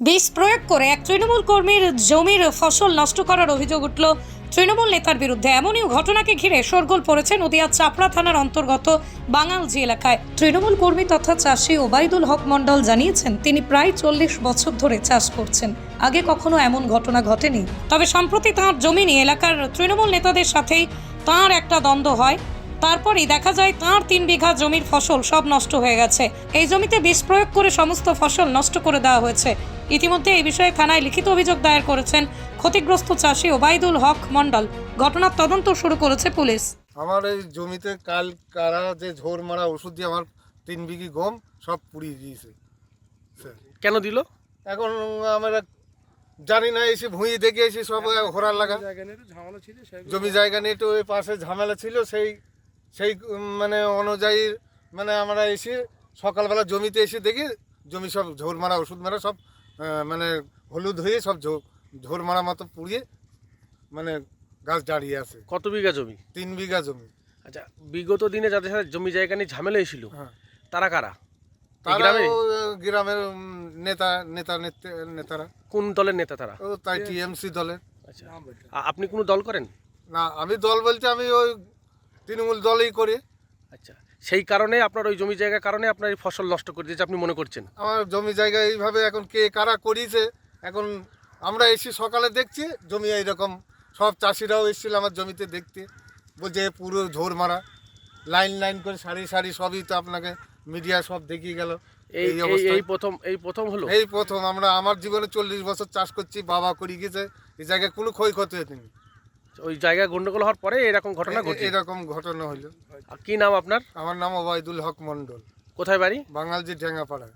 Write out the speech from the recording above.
বিষ প্রয়োগ করে এক তৃণমূল কর্মীর জমির ফসল নষ্ট করার অভিযোগ উঠল। তৃণমূল নেতার বিরুদ্ধে এমনই ঘটনাকে ঘিরে শোরগোল পড়েছে নদিয়া চাপড়া থানার অন্তর্গত বাঙালজি এলাকায়। তৃণমূল কর্মী তথা চাষি ওবায়দুল হক মণ্ডল জানিয়েছেন, তিনি প্রায় চল্লিশ বছর ধরে চাষ করছেন। আগে কখনো এমন ঘটনা ঘটেনি। তবে সম্প্রতি তাঁর জমি নিয়ে এলাকার তৃণমূল নেতাদের সাথেই তাঁর একটা দ্বন্দ্ব হয়। তারপরই দেখা যায় তাঁর তিন বিঘা জমির ফসল সব নষ্ট হয়ে গেছে। এই জমিতে বিষ প্রয়োগ করে সমস্ত ফসল নষ্ট করে দেওয়া হয়েছে। ইতিমধ্যে এই বিষয়ে থানায় লিখিত অভিযোগ দায়ের করেছেন ক্ষতিগ্রস্ত চাষি ওবায়দুল হক মণ্ডল। ঘটনার তদন্ত শুরু করেছে পুলিশ। আমার এই জমিতে কাল কারা যে ঝোর মারা ওষুধ দিয়ে আমার তিন বিঘি গম সব পুড়িয়ে দিয়েছে। স্যার। কেন দিল? এখন আমরা জানি না এসে ভুঁই দেখে এসে সব হোরার লাগা। জমি জায়গা নিয়ে একটু ওই পাশে ঝামেলা ছিল সেই সেই মানে অনুযায়ী মানে আমরা এসে সকালবেলা জমিতে এসে দেখি জমি সব ঝোর মারা ওষুধ মারা সব মানে হলুদ হয়ে সব ঝোর মারা মতো পুড়িয়ে মানে গাছ দাঁড়িয়ে আছে। কত বিঘা জমি? তিন বিঘা জমি। আচ্ছা বিগত দিনে যাদের সাথে জমি জায়গা নিয়ে ঝামেলা এসেছিল হ্যাঁ। তারা কারা? তারা গ্রামে? গ্রামের নেতা নেতা নেতারা কোন দলের নেতা তারা? ও তাই টিএমসি দলের। আচ্ছা আপনি কোনো দল করেন? না আমি দল বলতে আমি ওই তৃণমূল দলই করি। আচ্ছা সেই কারণে আপনার ওই জমি জায়গার কারণে আপনার এই ফসল নষ্ট করে দিয়েছে আপনি মনে করছেন? আমার জমি জায়গা এইভাবে এখন কে কারা করিয়েছে এখন আমরা এসে সকালে দেখছি জমি এইরকম সব চাষিরাও এসেছিল আমার জমিতে দেখতে। বলছে পুরো ঝোর মারা। লাইন লাইন করে সারি সারি সবই তো আপনাকে মিডিয়া সব দেখিয়ে গেল। এই এই প্রথম এই প্রথম হলো? এই প্রথম আমরা আমার জীবনে চল্লিশ বছর চাষ করছি বাবা করি গেছে এই জায়গায় কোনো ক্ষয়ক্ষতি হয়নি। ওই জায়গায় গন্ডগোল হওয়ার পরে এরকম ঘটনা ঘটে? এরকম ঘটনা হইল। কি নাম আপনার? আমার নাম ওবায়দুল হক মন্ডল কোথায় বাড়ি? বাঙালজি ঢেঙ্গাপাড়া